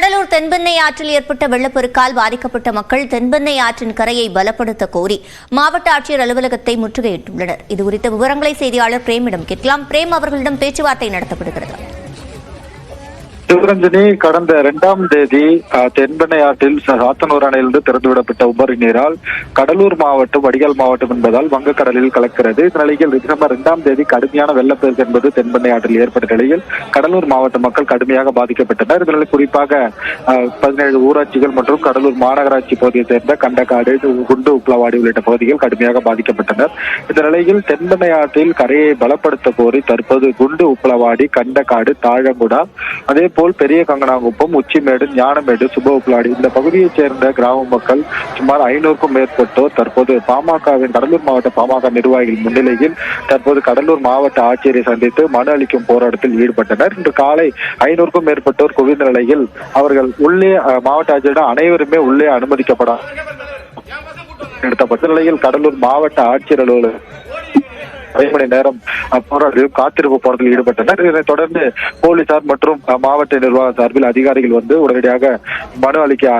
கடலூர் தென்பெண்ணை ஆற்றில் ஏற்பட்ட வெள்ளப்பெருக்கால் பாதிக்கப்பட்ட மக்கள் தென்பெண்ணை ஆற்றின் கரையை பலப்படுத்த கோரி மாவட்ட ஆட்சியர் அலுவலகத்தை முற்றுகையிட்டுள்ளனர். இது குறித்த விவரங்களை செய்தியாளர் பிரேமிடம் கேட்கலாம். பிரேம் அவர்களிடம் பேச்சுவார்த்தை நடத்தப்படுகிறது. சிவரஞ்சனி கடந்த இரண்டாம் தேதி தென்பெண்ணை ஆற்றில் சாத்தனூர் அணையிலிருந்து திறந்துவிடப்பட்ட உபரி நீரால் கடலூர் மாவட்டம் வடிகால் மாவட்டம் என்பதால் வங்கக்கடலில் கலக்கிறது. இந்த நிலையில் டிசம்பர் இரண்டாம் தேதி கடுமையான வெள்ளப்பெருக்கு என்பது தென்பெண்ணை ஆற்றில் ஏற்பட்ட நிலையில் கடலூர் மாவட்ட மக்கள் கடுமையாக பாதிக்கப்பட்டனர். இதனால் குறிப்பாக பதினேழு ஊராட்சிகள் மற்றும் கடலூர் மாநகராட்சி பகுதியைச் சேர்ந்த கண்டக்காடு குண்டு உப்ளவாடி உள்ளிட்ட பகுதிகள் கடுமையாக பாதிக்கப்பட்டனர். இந்த நிலையில் தென்பெண்ணை ஆற்றில் கரையை பலப்படுத்த கோரி தற்போது குண்டு உப்ளவாடி கண்டக்காடு தாழங்குடா அதே போல் பெரிய கங்கனாங்குப்பம் உச்சிமேடு ஞானமேடு சுப இந்த பகுதியைச் சேர்ந்த கிராம மக்கள் சுமார் ஐநூறுக்கும் மேற்பட்டோர் தற்போது பாமகவின் கடலூர் மாவட்ட பாமக நிர்வாகிகள் முன்னிலையில் தற்போது கடலூர் மாவட்ட ஆட்சியரை சந்தித்து மனு அளிக்கும் போராட்டத்தில் ஈடுபட்டனர். இன்று காலை ஐநூறுக்கும் மேற்பட்டோர் குவிந்த நிலையில் அவர்கள் உள்ளே மாவட்ட ஆட்சியரிடம் அனைவருமே உள்ளே அனுமதிக்கப்பட நிறுத்தப்பட்ட நிலையில் கடலூர் மாவட்ட ஆட்சியர் அலுவலகம் அரை மணி நேரம் போராடி காத்திருப்பு போராட்டத்தில் ஈடுபட்டனர். இதனைத் தொடர்ந்து போலீசார் மற்றும் மாவட்ட நிர்வாக சார்பில் அதிகாரிகள் வந்து உடனடியாக மனு அளிக்க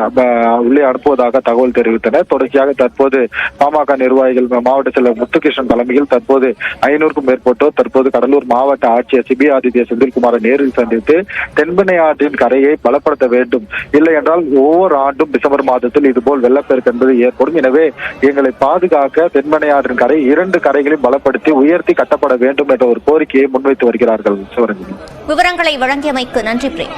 உள்ளே அனுப்புவதாக தகவல் தெரிவித்தனர். தொடர்ச்சியாக தற்போது பாமக நிர்வாகிகள் மாவட்ட செயலர் முத்துகிருஷ்ணன் தலைமையில் தற்போது ஐநூறுக்கும் மேற்பட்டோர் தற்போது கடலூர் மாவட்ட ஆட்சியர் சிபி ஆதித்ய செந்தில்குமாரை நேரில் சந்தித்து தென்பெண்ணை ஆற்றின் கரையை பலப்படுத்த வேண்டும். இல்லை என்றால் ஒவ்வொரு ஆண்டும் டிசம்பர் மாதத்தில் இதுபோல் வெள்ளப்பெருக்கு என்பது ஏற்படும். எனவே எங்களை பாதுகாக்க தென்பெண்ணை ஆற்றின் கரை இரண்டு கரைகளையும் பலப்படுத்தி உயர்த்தி கட்டப்பட வேண்டும் என்ற ஒரு கோரிக்கையை முன்வைத்து வருகிறார்கள் சிவரஞ்சனி விவரங்களை வழங்கியமைக்கு நன்றி பிரேம்.